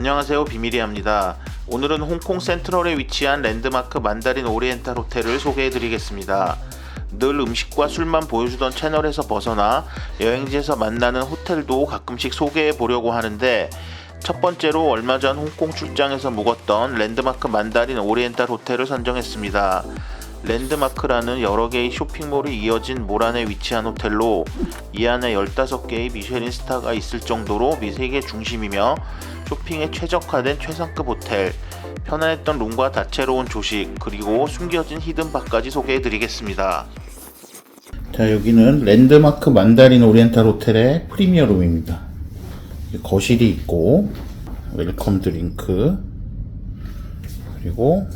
안녕하세요 비밀이합니다. 오늘은 홍콩 센트럴에 위치한 랜드마크 만다린 오리엔탈 호텔을 소개해드리겠습니다. 늘 음식과 술만 보여주던 채널에서 벗어나 여행지에서 만나는 호텔도 가끔씩 소개해 보려고 하는데 첫 번째로 얼마 전 홍콩 출장에서 묵었던 랜드마크 만다린 오리엔탈 호텔을 선정했습니다. 랜드마크라는 여러 개의 쇼핑몰이 이어진 몰 안에 위치한 호텔로 이 안에 15개의 미쉐린 스타가 있을 정도로 미세계 중심이며 쇼핑에 최적화된 최상급 호텔, 편안했던 룸과 다채로운 조식, 그리고 숨겨진 히든바까지 소개해드리겠습니다. 자, 여기는 랜드마크 만다린 오리엔탈 호텔의 프리미어 룸입니다. 거실이 있고, 웰컴 드링크, 그리고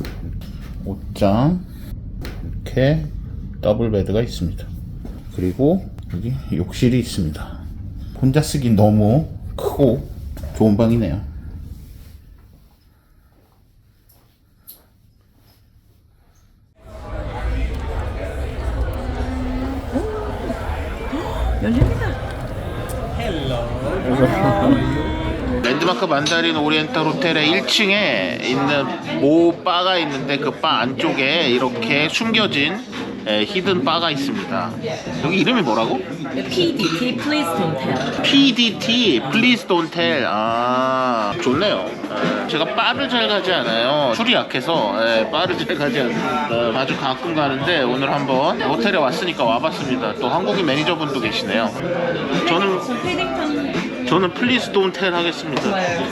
옷장, 이렇게 더블 베드가 있습니다. 그리고 여기 욕실이 있습니다. 혼자 쓰기 너무 크고 좋은 방이네요. 열립니다. 랜드마크 만다린 오리엔탈 호텔의 1층에 있는 모 바가 있는데 그 바 안쪽에 이렇게 숨겨진 에, 히든 바가 있습니다. 여기 이름이 뭐라고? PDT Please Don't Tell. PDT Please Don't Tell 아 좋네요 에, 제가 바를 잘 가지 않아요 술이 약해서 에, 바를 잘 가지 않습니다 아주 가끔 가는데 오늘 한번 호텔에 왔으니까 와봤습니다 또 한국인 매니저분도 계시네요 저는 패딩턴 저는 플리스 돈텔 하겠습니다.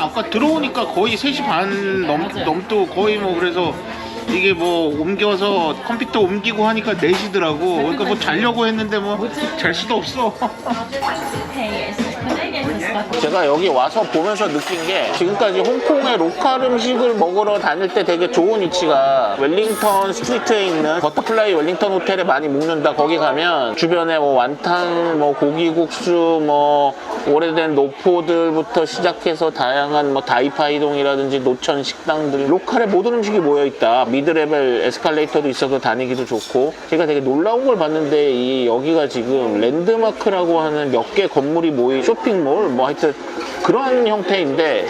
아까 들어오니까 거의 3시 반 넘. 넘도 거의 뭐 그래서 이게 뭐 옮겨서 컴퓨터 옮기고 하니까 4시더라고. 그러니까 뭐 자려고 했는데 뭐 잘 수도 없어. 제가 여기 와서 보면서 느낀 게 지금까지 홍콩의 로컬 음식을 먹으러 다닐 때 되게 좋은 위치가 웰링턴 스트리트에 있는 버터플라이 웰링턴 호텔에 많이 묵는다. 거기 가면 주변에 뭐 완탕 뭐 고기국수 뭐 오래된 노포들부터 시작해서 다양한 뭐 다이파이동이라든지 노천 식당들 로컬의 모든 음식이 모여 있다. 미드레벨 에스컬레이터도 있어서 다니기도 좋고. 제가 되게 놀라운 걸 봤는데 이 여기가 지금 랜드마크라고 하는 몇 개 건물이 모인 쇼핑몰 뭐 하여튼 그런 형태인데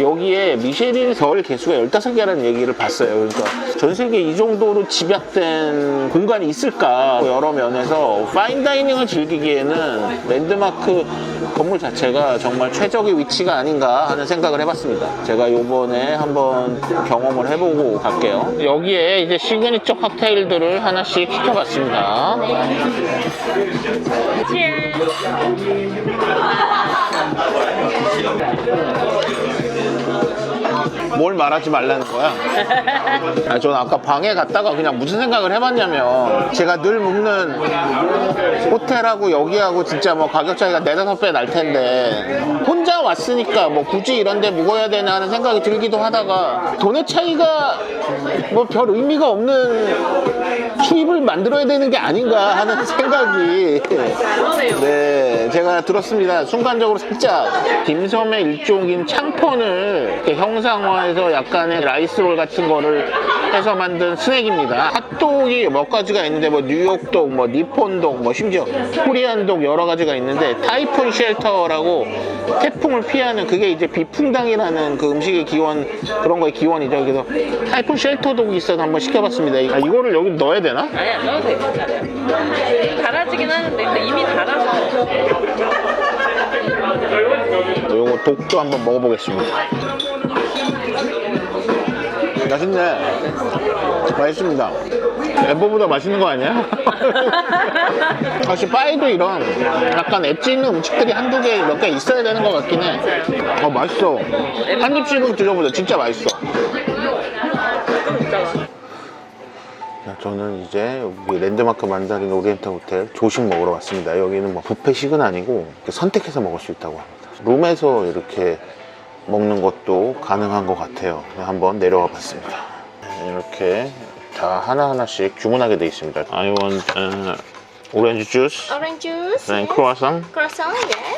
여기에 미쉐린 별 개수가 15개라는 얘기를 봤어요. 그러니까 전 세계 이 정도로 집약된 공간이 있을까 여러 면에서 파인다이닝을 즐기기에는 랜드마크 건물 자체가 정말 최적의 위치가 아닌가 하는 생각을 해봤습니다. 제가 요번에 한번 경험을 해보고 갈게요. 여기에 이제 시그니처 칵테일들을 하나씩 시켜봤습니다. 뭘 말하지 말라는 거야? 아, 저는 아까 방에 갔다가 그냥 무슨 생각을 해봤냐면 제가 늘 묵는 호텔하고 여기하고 진짜 뭐 가격 차이가 네다섯 배 날 텐데 혼자 왔으니까 뭐 굳이 이런 데 묵어야 되나 하는 생각이 들기도 하다가 돈의 차이가 뭐 별 의미가 없는 수입을 만들어야 되는 게 아닌가 하는 생각이 네, 제가 들었습니다. 순간적으로 살짝 딤섬의 일종인 이렇게 형상화해서 약간의 라이스롤 같은 거를 해서 만든 스낵입니다. 핫도그이 몇 가지가 있는데 뭐 뉴욕독, 뭐 니폰독, 뭐 심지어 코리안독 여러 가지가 있는데 타이푼 쉘터라고 태풍을 피하는 그게 이제 비풍당이라는 그 음식의 기원 그런 거의 기원이죠. 그래서 타이푼 쉘터독이 있어서 한번 시켜봤습니다. 아, 이거를 여기 넣어야 되나? 아니 안 넣어도 돼. 달아지긴 하는데 이미 달아서. 요거 독도 한번 먹어보겠습니다. 맛있네. 맛있습니다. 엠버보다 맛있는 거 아니야? 사실 바에도 이런 약간 엣지 있는 음식들이 한두 개, 몇 개 있어야 되는 것 같긴 해. 어, 맛있어. 한 입씩은 드셔보자. 진짜 맛있어. 자, 저는 이제 여기 랜드마크 만다린 오리엔탈 호텔 조식 먹으러 왔습니다. 여기는 뭐 뷔페식은 아니고 선택해서 먹을 수 있다고 합니다. 룸에서 이렇게 먹는 것도 가능한 것 같아요. 한번 내려와 봤습니다. 네, 이렇게 다 하나하나씩 주문하게 되어 있습니다. I want uh, orange juice Orange juice. and yes. croissant. Croissant, yes.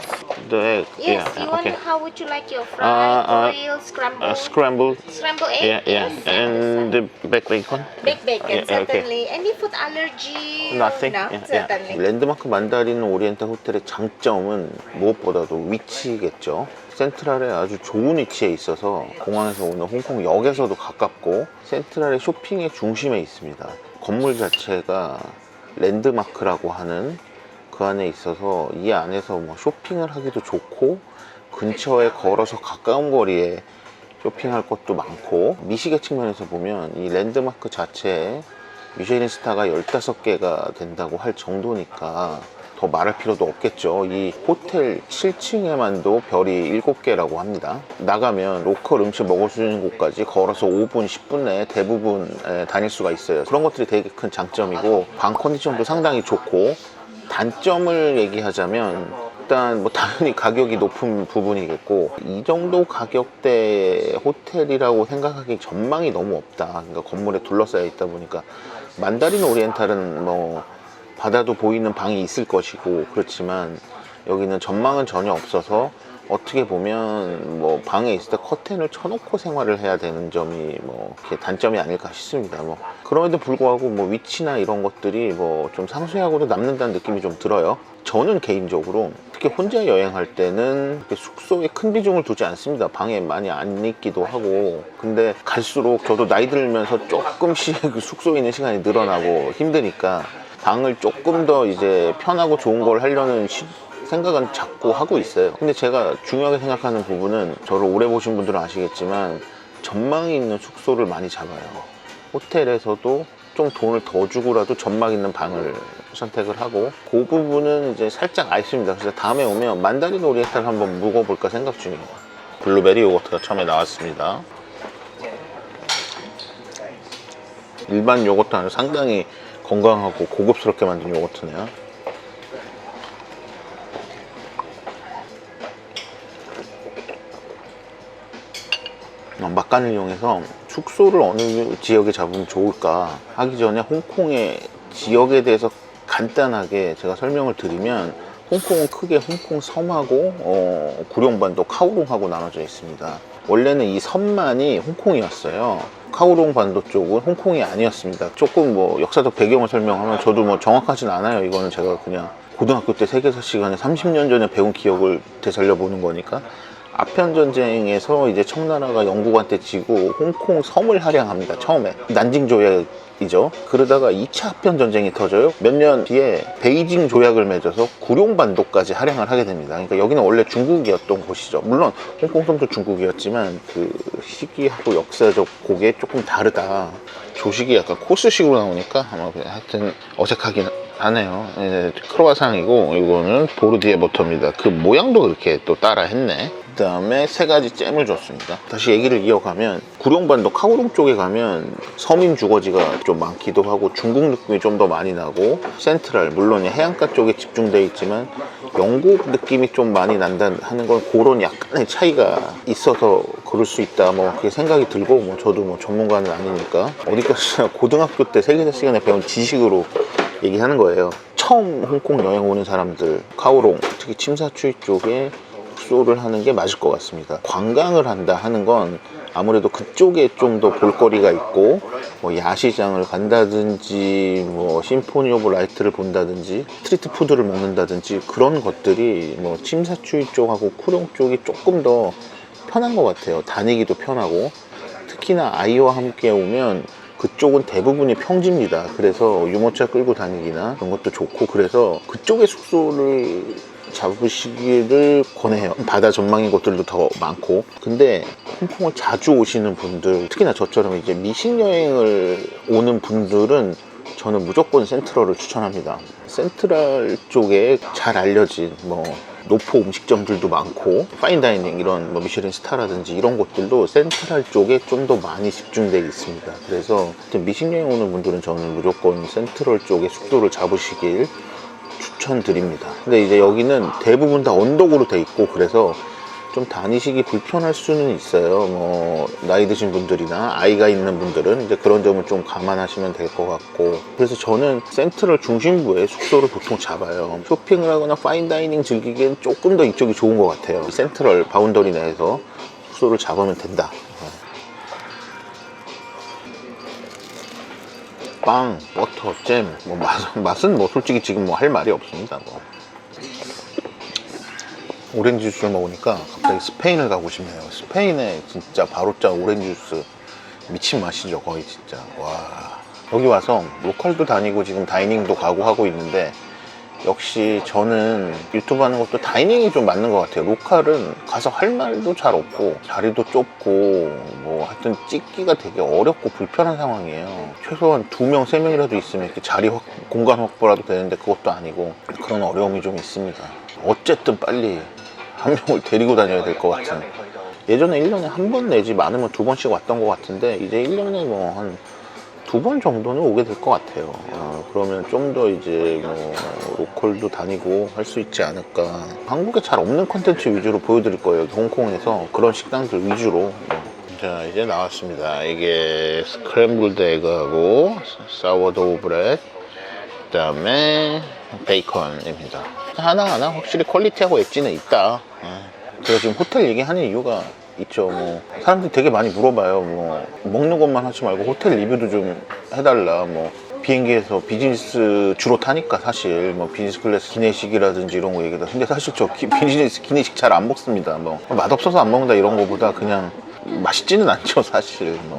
The. Yes, yeah, you want, okay. how would you like your Uh, fried, uh, boiled, scrambled? Uh, scrambled. scrambled egg? Yeah, yeah. Yes, And the baked bacon. Baked bacon, Yeah, yeah, okay. certainly. Any food allergy? Nothing. No, Yeah, yeah. certainly. 랜드마크 만다린 오리엔탈 호텔의 장점은 무엇보다도 위치겠죠. 센트럴에 아주 좋은 위치에 있어서 공항에서 오는 홍콩 역에서도 가깝고 센트럴의 쇼핑의 중심에 있습니다. 건물 자체가 랜드마크라고 하는 그 안에 있어서 이 안에서 뭐 쇼핑을 하기도 좋고 근처에 걸어서 가까운 거리에 쇼핑할 것도 많고 미식의 측면에서 보면 이 랜드마크 자체에 미쉐린 스타가 15개가 된다고 할 정도니까 더 말할 필요도 없겠죠. 이 호텔 7층에만도 별이 7개라고 합니다. 나가면 로컬 음식 먹을 수 있는 곳까지 걸어서 5분, 10분 내에 대부분 에, 다닐 수가 있어요. 그런 것들이 되게 큰 장점이고 방 컨디션도 상당히 좋고 단점을 얘기하자면 일단 뭐 당연히 가격이 높은 부분이겠고 이 정도 가격대 호텔이라고 생각하기 전망이 너무 없다. 그러니까 건물에 둘러싸여 있다 보니까 만다린 오리엔탈은 뭐 바다도 보이는 방이 있을 것이고 그렇지만 여기는 전망은 전혀 없어서 어떻게 보면 뭐 방에 있을 때 커튼을 쳐놓고 생활을 해야 되는 점이 뭐 이렇게 단점이 아닐까 싶습니다. 뭐 그럼에도 불구하고 뭐 위치나 이런 것들이 뭐 좀 상쇄하고도 남는다는 느낌이 좀 들어요. 저는 개인적으로 특히 혼자 여행할 때는 숙소에 큰 비중을 두지 않습니다. 방에 많이 안 있기도 하고 근데 갈수록 저도 나이 들면서 조금씩 그 숙소에 있는 시간이 늘어나고 힘드니까 방을 조금 더 이제 편하고 좋은 걸 하려는 시- 생각은 자꾸 하고 있어요. 근데 제가 중요하게 생각하는 부분은 저를 오래 보신 분들은 아시겠지만 전망이 있는 숙소를 많이 잡아요. 호텔에서도 좀 돈을 더 주고라도 전망 있는 방을 선택을 하고 그 부분은 이제 살짝 아쉽습니다. 그래서 다음에 오면 만다린 오리엔탈 한번 묵어볼까 생각 중이에요. 블루베리 요거트가 처음에 나왔습니다. 일반 요거트 아니라 상당히 건강하고 고급스럽게 만든 요거트네요. 막간을 이용해서 숙소를 어느 지역에 잡으면 좋을까 하기 전에 홍콩의 지역에 대해서 간단하게 제가 설명을 드리면 홍콩은 크게 홍콩 섬하고 어, 구룡반도 카오롱하고 나눠져 있습니다. 원래는 이 섬만이 홍콩이었어요. 카오롱 반도 쪽은 홍콩이 아니었습니다. 조금 뭐 역사적 배경을 설명하면 저도 뭐 정확하진 않아요. 이거는 제가 그냥 고등학교 때 세계사 시간에 30년 전에 배운 기억을 되살려 보는 거니까 아편 전쟁에서 이제 청나라가 영국한테 지고 홍콩 섬을 할양합니다. 처음에 난징 조약이죠. 그러다가 2차 아편 전쟁이 터져요. 몇 년 뒤에 베이징 조약을 맺어서 구룡 반도까지 할양을 하게 됩니다. 그러니까 여기는 원래 중국이었던 곳이죠. 물론 홍콩 섬도 중국이었지만 그 시기하고 역사적 고게 조금 다르다. 조식이 약간 코스식으로 나오니까 아마 하여튼 어색하긴 하네요. 예, 크로와상이고 이거는 보르디에 버터입니다. 그 모양도 그렇게 또 따라 했네. 그 다음에 세 가지 잼을 줬습니다. 다시 얘기를 이어가면 구룡반도 카오롱 쪽에 가면 서민 주거지가 좀 많기도 하고 중국 느낌이 좀 더 많이 나고 센트럴 물론 해안가 쪽에 집중되어 있지만 영국 느낌이 좀 많이 난다 하는 건 그런 약간의 차이가 있어서 그럴 수 있다 뭐 그렇게 생각이 들고 뭐 저도 뭐 전문가는 아니니까 어디까지나 고등학교 때 세계사 시간에 배운 지식으로 얘기하는 거예요. 처음 홍콩 여행 오는 사람들 카오롱 특히 침사추이 쪽에 숙소를 하는 게 맞을 것 같습니다. 관광을 한다 하는 건 아무래도 그쪽에 좀 더 볼거리가 있고 뭐 야시장을 간다든지 뭐 심포니 오브 라이트를 본다든지 스트리트 푸드를 먹는다든지 그런 것들이 뭐 침사추이 쪽하고 쿠룡 쪽이 조금 더 편한 것 같아요. 다니기도 편하고 특히나 아이와 함께 오면 그쪽은 대부분이 평지입니다. 그래서 유모차 끌고 다니기나 그런 것도 좋고 그래서 그쪽에 숙소를 잡으시기를 권해요. 바다 전망인 곳들도 더 많고. 근데 홍콩을 자주 오시는 분들, 특히나 저처럼 이제 미식 여행을 오는 분들은 저는 무조건 센트럴을 추천합니다. 센트럴 쪽에 잘 알려진 뭐 노포 음식점들도 많고 파인다이닝 이런 뭐 미쉐린 스타라든지 이런 곳들도 센트럴 쪽에 좀 더 많이 집중되어 있습니다. 그래서 하여튼 미식 여행 오는 분들은 저는 무조건 센트럴 쪽에 숙소를 잡으시길 추천드립니다. 근데 이제 여기는 대부분 다 언덕으로 돼 있고 그래서 좀 다니시기 불편할 수는 있어요. 뭐 나이 드신 분들이나 아이가 있는 분들은 이제 그런 점을 좀 감안하시면 될 것 같고 그래서 저는 센트럴 중심부에 숙소를 보통 잡아요. 쇼핑을 하거나 파인다이닝 즐기기엔 조금 더 이쪽이 좋은 것 같아요. 센트럴 바운더리 내에서 숙소를 잡으면 된다. 빵, 버터, 잼, 뭐 맛, 맛은 뭐 솔직히 지금 뭐 할 말이 없습니다. 뭐. 오렌지 주스를 먹으니까 갑자기 스페인을 가고 싶네요. 스페인에 진짜 바로짜 오렌지 주스 미친 맛이죠, 거의 진짜. 와. 여기 와서 로컬도 다니고 지금 다이닝도 가고 하고 있는데 역시 저는 유튜브 하는 것도 다이닝이 좀 맞는 것 같아요. 로컬은 가서 할 말도 잘 없고 자리도 좁고 뭐 하여튼 찍기가 되게 어렵고 불편한 상황이에요. 최소한 두 명, 세 명이라도 있으면 이렇게 자리 확, 공간 확보라도 되는데 그것도 아니고 그런 어려움이 좀 있습니다. 어쨌든 빨리 한 명을 데리고 다녀야 될 것 같은. 예전에 1년에 한 번 내지 많으면 두 번씩 왔던 것 같은데 이제 1년에 뭐한 두 번 정도는 오게 될 것 같아요. 어, 그러면 좀 더 이제 뭐 로컬도 다니고 할 수 있지 않을까. 한국에 잘 없는 컨텐츠 위주로 보여드릴 거예요. 홍콩에서 그런 식당들 위주로. 어. 자 이제 나왔습니다. 이게 스크램블드 에그하고 사워도우 브레드 그다음에 베이컨입니다. 하나하나 확실히 퀄리티하고 엣지는 있다. 예. 제가 지금 호텔 얘기하는 이유가 있죠. 뭐 사람들이 되게 많이 물어봐요. 뭐 먹는 것만 하지 말고 호텔 리뷰도 좀 해달라. 뭐 비행기에서 비즈니스 주로 타니까 사실 뭐 비즈니스 클래스 기내식이라든지 이런 거 얘기다. 근데 사실 저 기- 비즈니스 기내식 잘 안 먹습니다. 뭐 맛없어서 안 먹는다 이런 거보다 그냥 맛있지는 않죠 사실. 뭐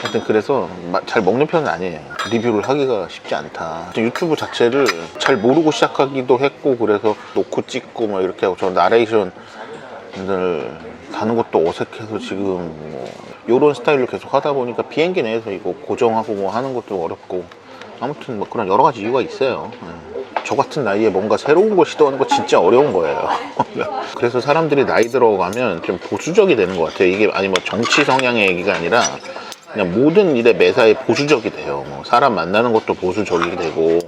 하여튼 그래서 마- 잘 먹는 편은 아니에요. 리뷰를 하기가 쉽지 않다. 유튜브 자체를 잘 모르고 시작하기도 했고 그래서 놓고 찍고 막 이렇게 하고 저 나레이션을 다는 것도 어색해서 지금 뭐 이런 스타일로 계속 하다 보니까 비행기 내에서 이거 고정하고 뭐 하는 것도 어렵고 아무튼 뭐 그런 여러 가지 이유가 있어요. 예. 저 같은 나이에 뭔가 새로운 걸 시도하는 거 진짜 어려운 거예요. 그래서 사람들이 나이 들어가면 좀 보수적이 되는 것 같아요. 이게 아니 뭐 정치 성향의 얘기가 아니라 그냥 모든 일에 매사에 보수적이 돼요. 뭐 사람 만나는 것도 보수적이 되고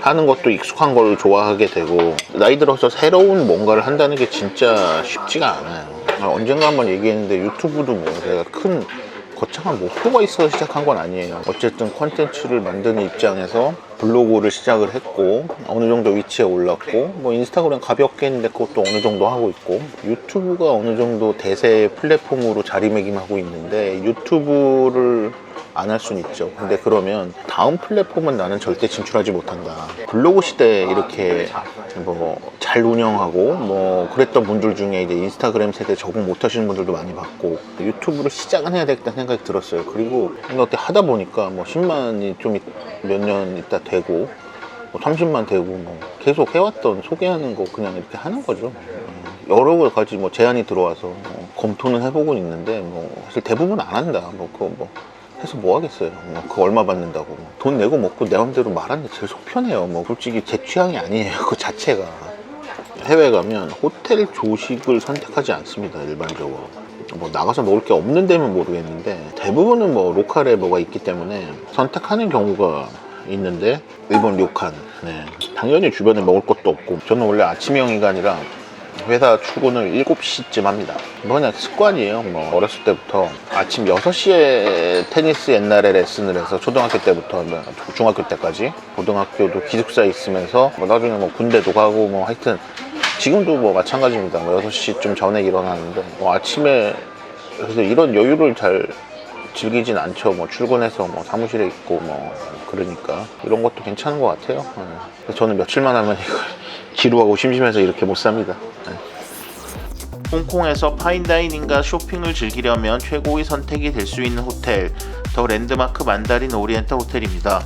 하는 것도 익숙한 걸 좋아하게 되고 나이 들어서 새로운 뭔가를 한다는 게 진짜 쉽지가 않아요. 아, 언젠가 한번 얘기했는데 유튜브도 뭐 제가 큰 거창한 목표가 있어서 시작한 건 아니에요. 어쨌든 컨텐츠를 만드는 입장에서 블로그를 시작을 했고 어느 정도 위치에 올랐고 뭐 인스타그램 가볍게 했는데 그것도 어느 정도 하고 있고 유튜브가 어느 정도 대세 플랫폼으로 자리매김하고 있는데 유튜브를 안 할 수는 있죠. 근데 그러면 다음 플랫폼은 나는 절대 진출하지 못한다. 블로그 시대에 이렇게 뭐 잘 운영하고 뭐 그랬던 분들 중에 이제 인스타그램 세대 적응 못 하시는 분들도 많이 봤고 유튜브를 시작은 해야 되겠다는 생각이 들었어요. 그리고 이렇게 하다 보니까 뭐 10만이 좀 몇 년 있다 되고 뭐 30만 되고 뭐 계속 해왔던 소개하는 거 그냥 이렇게 하는 거죠. 음, 여러 가지 뭐 제안이 들어와서 뭐 검토는 해보고 있는데 뭐 사실 대부분 안 한다. 뭐 그거 뭐 해서 뭐 하겠어요. 뭐 그거 얼마 받는다고 뭐. 돈 내고 먹고 내 맘대로 말하는 게 제일 속 편해요. 뭐 솔직히 제 취향이 아니에요. 그 자체가 해외 가면 호텔 조식을 선택하지 않습니다. 일반적으로. 뭐 나가서 먹을 게 없는 데면 모르겠는데 대부분은 뭐 로컬에 뭐가 있기 때문에 선택하는 경우가 있는데 일본 료칸 네. 당연히 주변에 먹을 것도 없고 저는 원래 아침형이가 아니라 회사 출근을 7시쯤 합니다. 뭐 그냥 습관이에요. 뭐 어렸을 때부터 아침 6시에 테니스 옛날에 레슨을 해서 초등학교 때부터 뭐 중학교 때까지 고등학교도 기숙사에 있으면서 뭐 나중에 뭐 군대도 가고 뭐 하여튼 지금도 뭐 마찬가지입니다. 뭐 6시쯤 전에 일어나는데 뭐 아침에 그래서 이런 여유를 잘 즐기진 않죠. 뭐 출근해서 뭐 사무실에 있고 뭐 그러니까 이런 것도 괜찮은 것 같아요. 네. 저는 며칠만 하면 이거 지루하고 심심해서 이렇게 못 삽니다. 네. 홍콩에서 파인다이닝과 쇼핑을 즐기려면 최고의 선택이 될 수 있는 호텔, 더 랜드마크 만다린 오리엔탈 호텔입니다.